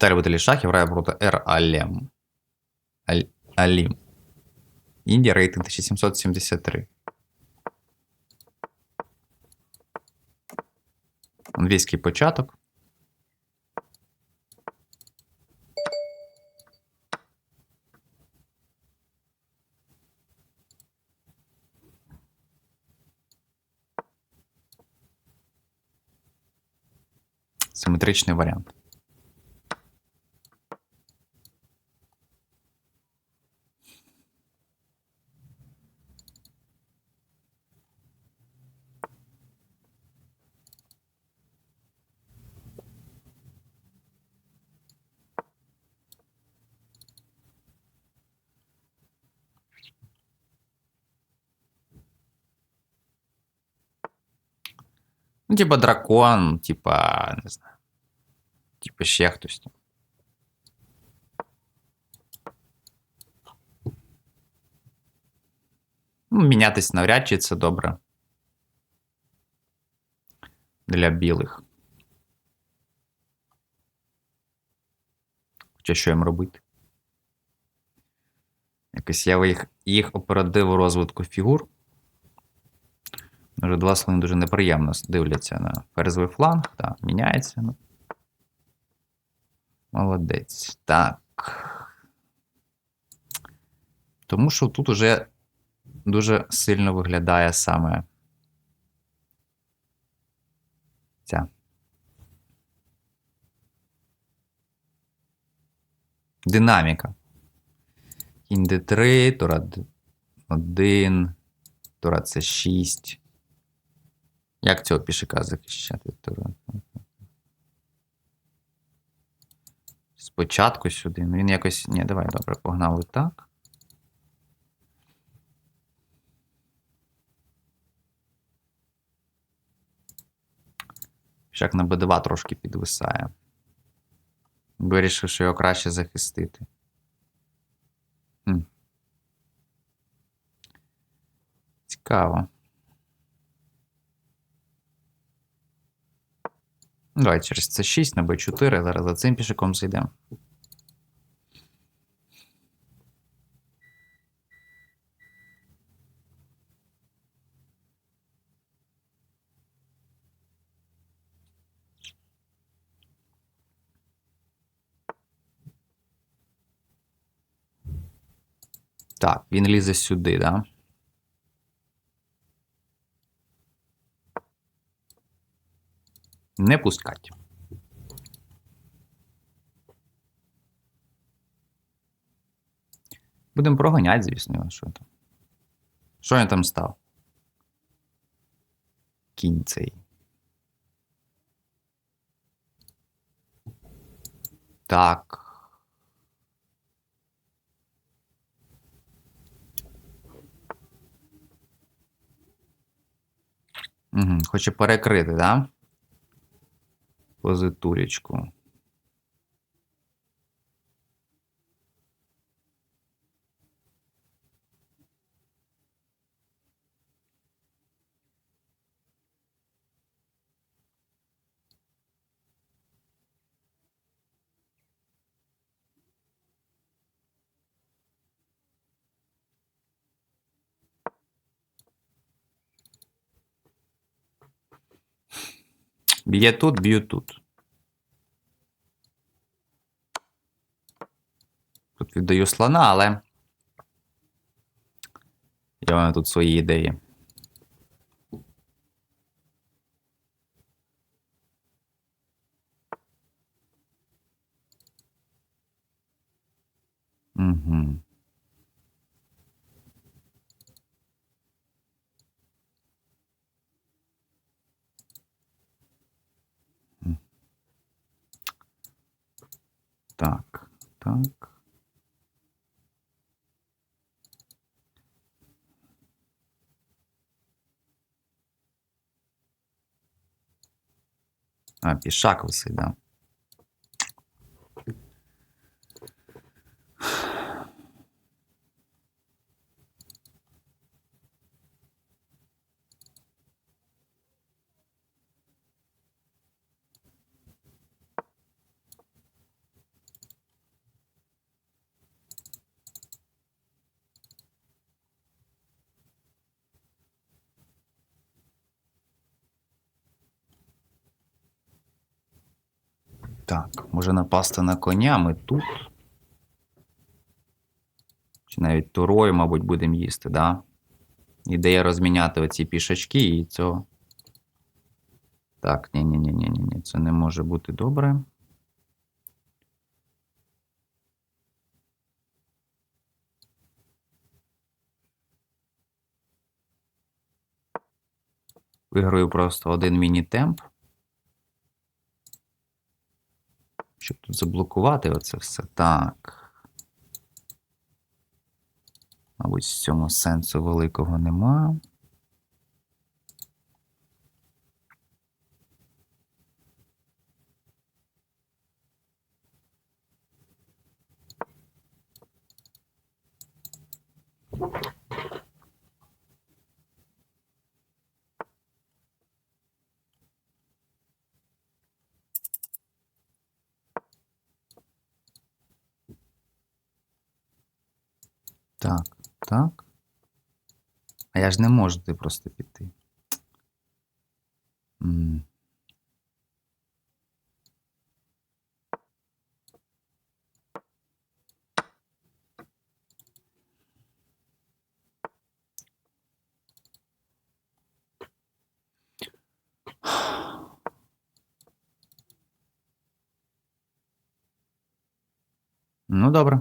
Віталій Баталій Шахів грає проти Р. Алем. Аль... Алім. Індія рейтинг 1773. Англійський початок. Симетричний варіант. Ну, типа дракон, типа, не знаю. Типа ще хтось. Ну, мінятись навряд чи це добре. Для білих. Хоча що їм робити? Якось я їх, їх опередив у розвитку фігур. Вже два слони дуже неприємно дивляться на ферзовий фланг. Так, міняється. Ну. Молодець. Так. Тому що тут уже дуже сильно виглядає саме. Динаміка. Кінь d3, тура 1, тура c 6. Як цього пішака захищати? Спочатку сюди. Ну він якось. Ні, давай, добре, погнали так. Пішак на Б2 трошки підвисає. Вирішив, що його краще захистити. Цікаво. Давай через це 6 на Б4. Зараз за цим пішаком зайдемо. Так, він лізе сюди, да? Не пускать. Будемо проганяти, звісно, його, що там. Що він там став? Кінь цей. Так. Угу. Хоче перекрити, да? Позитуречку. Б'є тут, б'ю тут. Тут віддаю слона, але. Я маю тут свої ідеї. Угу. Так, так. А, пішак висить, да. Так, може напасти на коня, ми тут. Чи навіть турою, мабуть, будемо їсти, да? Ідея розміняти оці пішачки і цього. Так, ні-ні-ні-ні-ні, це не може бути добре. Виграю просто один міні-темп. Щоб тут заблокувати оце все. Так. Мабуть, в цьому сенсу великого нема. Так, так. А я ж не можу ти просто піти. М. Ну, добре.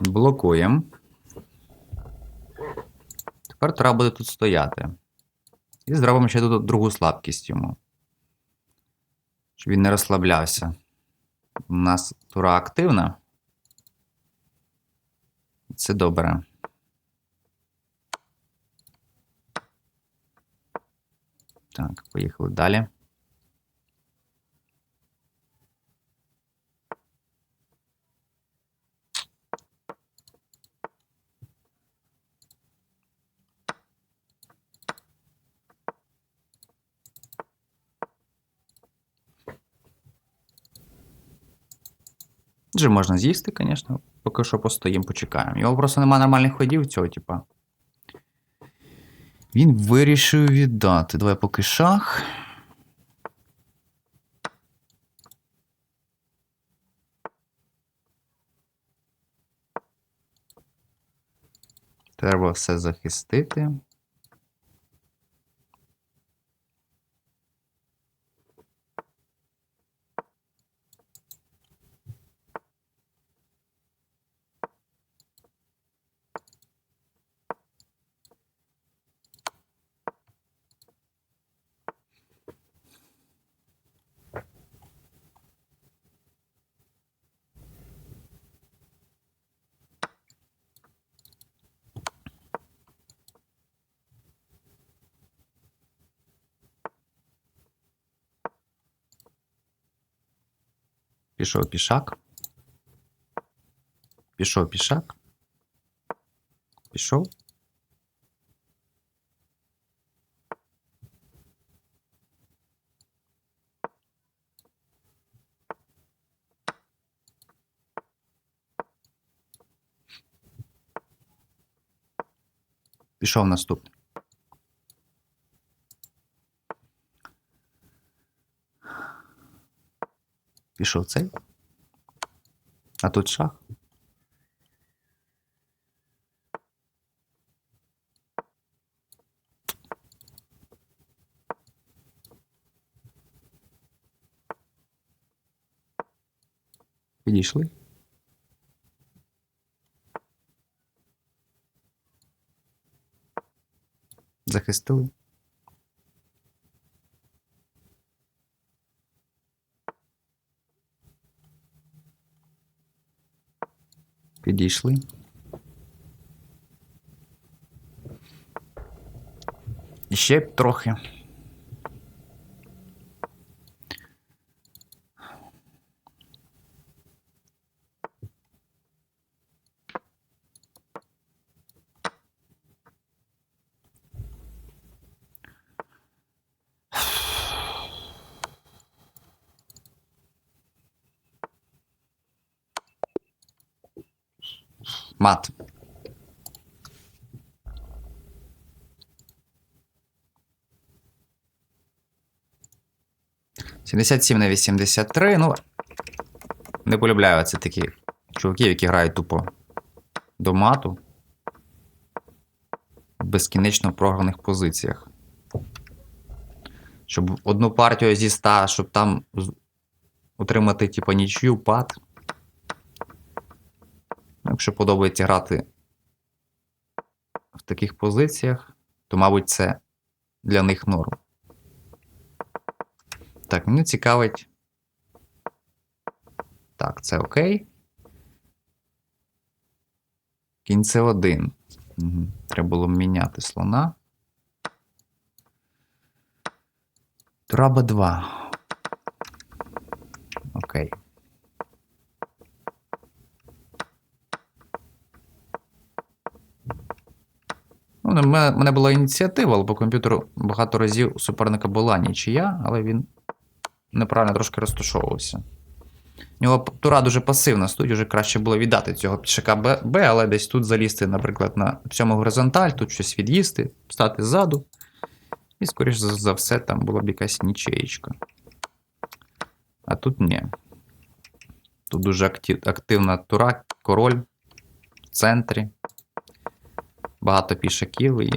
Блокуємо. Тепер треба буде тут стояти. І зробимо ще тут другу слабкість йому. Щоб він не розслаблявся. У нас тура активна. Це добре. Так, поїхали далі. Вже можна з'їсти, звісно. Поки що постоїмо, почекаємо. Його просто немає нормальних ходів цього, типа. Він вирішив віддати. Давай поки шах. Треба все захистити. Пішов пішак. Пішов пішак. Пішов. Пішов наступний. Пішов цей. А тут шах. Підійшли. Захистили. Підійшли. Ще трохи. Мат. Сімдесят сім на 83. Ну, не полюбляю це такі чуваків, які грають тупо до мату. В безкінечно програних позиціях. Щоб одну партію зі 100, щоб там отримати, типу, нічию, пад. Якщо подобається грати в таких позиціях, то, мабуть, це для них норм. Так, мені цікавить. Так, це окей. Кінь це один. Угу. Треба було міняти слона. Тура Б2. Окей. Ну, у мене, мене була ініціатива, але по комп'ютеру багато разів у суперника була нічия, але він неправильно трошки розташовувався. У нього тура дуже пасивна, тут вже краще було віддати цього пішака Б, але десь тут залізти, наприклад, на цьому горизонталь, тут щось від'їсти, стати ззаду. І, скоріш за, все, там була б якась нічеєчка. А тут ні. Тут дуже активна тура, король в центрі. Багато пішаків і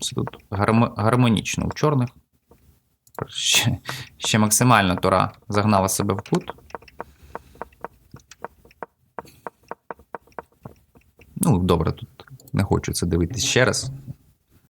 все тут гармо- гармонічно у чорних. Ще, ще максимально Тора загнала себе в кут. Ну, добре, тут не хочу це дивитись ще раз.